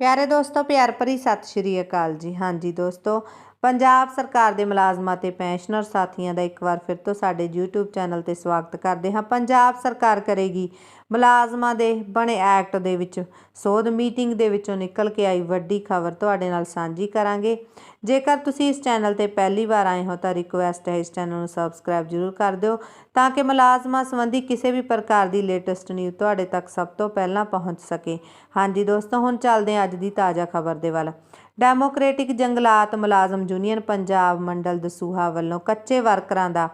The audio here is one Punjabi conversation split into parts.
ਪਿਆਰੇ ਦੋਸਤੋ, ਪਿਆਰ ਭਰੀ ਸਤਿ ਸ਼੍ਰੀ ਅਕਾਲ ਜੀ। ਹਾਂਜੀ ਦੋਸਤੋ, ਪੰਜਾਬ ਸਰਕਾਰ ਦੇ ਮੁਲਾਜ਼ਮਾਂ ਤੇ ਪੈਨਸ਼ਨਰ ਸਾਥੀਆਂ ਦਾ ਇੱਕ ਵਾਰ ਫਿਰ ਤੋਂ ਸਾਡੇ YouTube ਚੈਨਲ ਤੇ ਸਵਾਗਤ ਕਰਦੇ ਹਾਂ। ਪੰਜਾਬ ਸਰਕਾਰ ਕਰੇਗੀ ਮੁਲਾਜ਼ਮਾਂ ਦੇ ਬਣੇ ਐਕਟ ਦੇ ਵਿੱਚ ਸੋਧ ਮੀਟਿੰਗ ਦੇ ਵਿੱਚੋਂ ਨਿਕਲ ਕੇ ਆਈ ਵੱਡੀ ਖਬਰ ਤੁਹਾਡੇ ਨਾਲ ਸਾਂਝੀ ਕਰਾਂਗੇ। ਜੇਕਰ ਤੁਸੀਂ ਇਸ ਚੈਨਲ ਤੇ ਪਹਿਲੀ ਵਾਰ ਆਏ ਹੋ ਤਾਂ ਰਿਕੁਐਸਟ ਹੈ ਇਸ ਚੈਨਲ ਨੂੰ ਸਬਸਕ੍ਰਾਈਬ ਜ਼ਰੂਰ ਕਰ ਦਿਓ ਤਾਂ ਕਿ ਮੁਲਾਜ਼ਮਾਂ ਸੰਬੰਧੀ ਕਿਸੇ ਵੀ ਪ੍ਰਕਾਰ ਦੀ ਲੇਟੈਸਟ ਨਿਊਜ਼ ਤੁਹਾਡੇ ਤੱਕ ਸਭ ਤੋਂ ਪਹਿਲਾਂ ਪਹੁੰਚ ਸਕੇ। ਹਾਂਜੀ ਦੋਸਤੋ, ਹੁਣ ਚੱਲਦੇ ਹਾਂ ਅੱਜ ਦੀ ਤਾਜ਼ਾ ਖਬਰ ਦੇ ਵੱਲ। ਡੈਮੋਕ੍ਰੈਟਿਕ ਜੰਗਲਾਤ ਮੁਲਾਜ਼ਮ ਯੂਨੀਅਨ ਪੰਜਾਬ ਮੰਡਲ ਦਸੂਹਾ ਵੱਲੋਂ ਕੱਚੇ ਵਰਕਰਾਂ ਦਾ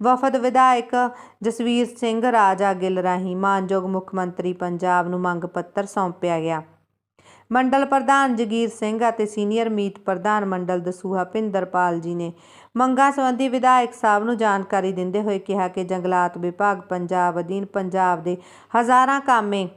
ਵਫਦ ਵਿਧਾਇਕ ਜਸਵੀਰ ਸਿੰਘ ਰਾਜਾ ਗਿੱਲ ਰਾਹੀਂ ਮਾਨਯੋਗ ਮੁੱਖ ਮੰਤਰੀ ਪੰਜਾਬ ਨੂੰ ਮੰਗ ਪੱਤਰ ਸੌਂਪਿਆ ਗਿਆ। ਮੰਡਲ ਪ੍ਰਧਾਨ ਜਗੀਰ ਸਿੰਘ ਅਤੇ ਸੀਨੀਅਰ ਮੀਤ ਪ੍ਰਧਾਨ ਮੰਡਲ ਦਸੂਹਾ ਭਿੰਦਰਪਾਲ ਜੀ ਨੇ ਮੰਗਾਂ ਸੰਬੰਧੀ ਵਿਧਾਇਕ ਸਾਹਿਬ ਨੂੰ ਜਾਣਕਾਰੀ ਦਿੰਦੇ ਹੋਏ ਕਿਹਾ ਕਿ ਜੰਗਲਾਤ ਵਿਭਾਗ ਪੰਜਾਬ ਅਧੀਨ ਪੰਜਾਬ ਦੇ ਹਜ਼ਾਰਾਂ ਕਾਮੇ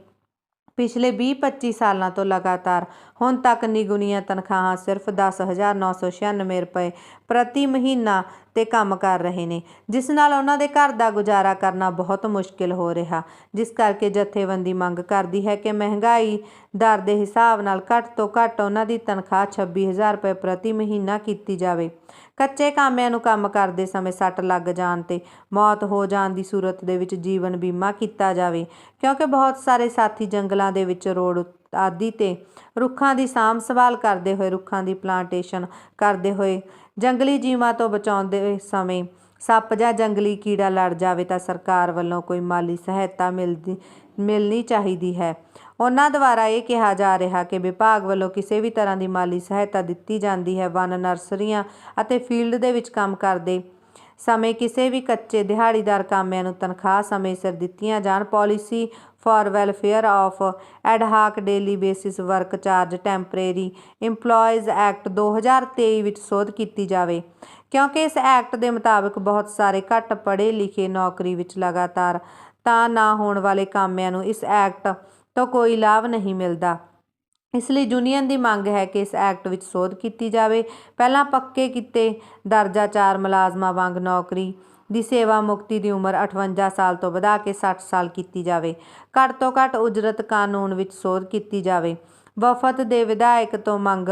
ਪਿਛਲੇ 20-25 ਸਾਲਾਂ ਤੋਂ ਲਗਾਤਾਰ ਹੁਣ ਤੱਕ ਨਿਗੁਣੀਆਂ ਤਨਖਾਹਾਂ ਸਿਰਫ 10996 ਰੁਪਏ ਪ੍ਰਤੀ ਮਹੀਨਾ ਤੇ ਕੰਮ ਕਰ ਰਹੇ ਨੇ, ਜਿਸ ਨਾਲ ਉਹਨਾਂ ਦੇ ਘਰ ਦਾ ਗੁਜ਼ਾਰਾ ਕਰਨਾ ਬਹੁਤ ਮੁਸ਼ਕਿਲ ਹੋ ਰਿਹਾ। ਜਿਸ ਕਰਕੇ ਜਥੇਬੰਦੀ ਮੰਗ ਕਰਦੀ ਹੈ ਕਿ ਮਹਿੰਗਾਈ ਦਰ ਦੇ ਹਿਸਾਬ ਨਾਲ ਘੱਟ ਤੋਂ ਘੱਟ ਉਹਨਾਂ ਦੀ ਤਨਖਾਹ 26000 ਰੁਪਏ ਪ੍ਰਤੀ ਮਹੀਨਾ ਕੀਤੀ ਜਾਵੇ। ਕੱਚੇ ਕਾਮਿਆਂ ਨੂੰ ਕੰਮ ਕਰਦੇ ਸਮੇਂ ਸੱਟ ਲੱਗ ਜਾਣ ਤੇ ਮੌਤ ਹੋ ਜਾਣ ਦੀ ਸੂਰਤ ਦੇ ਵਿੱਚ ਜੀਵਨ ਬੀਮਾ ਕੀਤਾ ਜਾਵੇ, ਕਿਉਂਕਿ ਬਹੁਤ ਸਾਰੇ ਸਾਥੀ ਜੰਗਲਾਂ ਦੇ ਵਿੱਚ ਰੋਡ ਆਦਿ ਤੇ ਰੁੱਖਾਂ ਦੀ ਸਾਂਭ ਸੰਭਾਲ ਕਰਦੇ ਹੋਏ, ਰੁੱਖਾਂ ਦੀ ਪਲਾਂਟੇਸ਼ਨ ਕਰਦੇ ਹੋਏ, ਜੰਗਲੀ ਜੀਵਾਂ ਤੋਂ ਬਚਾਉਂਦੇ ਸਮੇਂ ਸੱਪ ਜਾਂ ਜੰਗਲੀ ਕੀੜਾ ਲੜ ਜਾਵੇ ਤਾਂ ਸਰਕਾਰ ਵੱਲੋਂ ਕੋਈ ਮਾਲੀ ਸਹਾਇਤਾ ਮਿਲਦੀ, ਮਿਲਣੀ ਚਾਹੀਦੀ ਹੈ। ਉਹਨਾਂ ਦੁਆਰਾ ਇਹ ਕਿਹਾ ਜਾ ਰਿਹਾ ਕਿ ਵਿਭਾਗ ਵੱਲੋਂ ਕਿਸੇ ਵੀ ਤਰ੍ਹਾਂ ਦੀ ਮਾਲੀ ਸਹਾਇਤਾ ਦਿੱਤੀ ਜਾਂਦੀ ਹੈ। ਵਨ ਨਰਸਰੀਆਂ ਅਤੇ ਫੀਲਡ ਦੇ ਵਿੱਚ ਕੰਮ ਕਰਦੇ ਸਮੇਂ ਕਿਸੇ ਵੀ ਕੱਚੇ ਦਿਹਾੜੀਦਾਰ ਕਾਮਿਆਂ ਨੂੰ ਤਨਖਾਹ ਸਮੇਂ ਸਿਰ ਦਿੱਤੀਆਂ ਜਾਣ। Policy for welfare of ad hoc daily basis work charge temporary EMPLOYEES act 2023 ਵਿੱਚ ਸੋਧ ਕੀਤੀ ਜਾਵੇ। ਕਿਉਂਕਿ ਇਸ ਐਕਟ ਦੇ ਮੁਤਾਬਕ ਬਹੁਤ ਸਾਰੇ ਘੱਟ ਪੜ੍ਹੇ ਲਿਖੇ ਨੌਕਰੀ ਵਿੱਚ ਲਗਾਤਾਰ ਤਾਂ ਨਾ ਹੋਣ ਵਾਲੇ ਕਾਮਿਆਂ ਨੂੰ ਇਸ ਐਕਟ ਤੋਂ ਕੋਈ ਲਾਭ ਨਹੀਂ ਮਿਲਦਾ। ਇਸ ਲਈ ਯੂਨੀਅਨ ਦੀ ਮੰਗ ਹੈ ਕਿ ਇਸ ਐਕਟ ਵਿੱਚ ਸੋਧ ਕੀਤੀ ਜਾਵੇ। ਪਹਿਲਾਂ ਪੱਕੇ ਕੀਤੇ ਦਰਜਾ 4 ਮੁਲਾਜ਼ਮਾਂ ਵਾਂਗ ਨੌਕਰੀ ਦੀ ਸੇਵਾ ਮੁਕਤੀ ਦੀ ਉਮਰ 58 ਸਾਲ ਤੋਂ ਵਧਾ ਕੇ 60 ਸਾਲ ਕੀਤੀ ਜਾਵੇ। ਘੱਟ ਤੋਂ ਘੱਟ ਉਜਰਤ ਕਾਨੂੰਨ ਵਿੱਚ ਸੋਧ ਕੀਤੀ ਜਾਵੇ। ਵਫਦ ਦੇ ਵਿਧਾਇਕ ਤੋਂ ਮੰਗ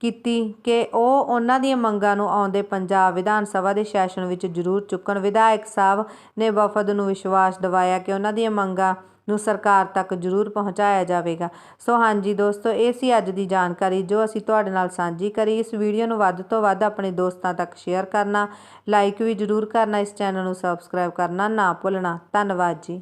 ਕੀਤੀ ਕਿ ਉਹ ਉਹਨਾਂ ਦੀਆਂ ਮੰਗਾਂ ਨੂੰ ਆਉਂਦੇ ਪੰਜਾਬ ਵਿਧਾਨ ਸਭਾ ਦੇ ਸੈਸ਼ਨ ਵਿੱਚ ਜ਼ਰੂਰ ਚੁੱਕਣ। ਵਿਧਾਇਕ ਸਾਹਿਬ ਨੇ ਵਫਦ ਨੂੰ ਵਿਸ਼ਵਾਸ ਦਿਵਾਇਆ ਕਿ ਉਹਨਾਂ ਦੀਆਂ ਮੰਗਾਂ ਨੂੰ ਸਰਕਾਰ ਤੱਕ ਜ਼ਰੂਰ ਪਹੁੰਚਾਇਆ ਜਾਵੇਗਾ। ਸੋ ਹਾਂਜੀ ਦੋਸਤੋ, ਇਹ ਸੀ ਅੱਜ ਦੀ ਜਾਣਕਾਰੀ ਜੋ ਅਸੀਂ ਤੁਹਾਡੇ ਨਾਲ ਸਾਂਝੀ ਕਰੀ। ਇਸ ਵੀਡੀਓ ਨੂੰ ਵੱਧ ਤੋਂ ਵੱਧ ਆਪਣੇ ਦੋਸਤਾਂ ਤੱਕ ਸ਼ੇਅਰ ਕਰਨਾ, ਲਾਈਕ ਵੀ ਜ਼ਰੂਰ ਕਰਨਾ, ਇਸ ਚੈਨਲ ਨੂੰ ਸਬਸਕ੍ਰਾਈਬ ਕਰਨਾ ਨਾ ਭੁੱਲਣਾ। ਧੰਨਵਾਦ ਜੀ।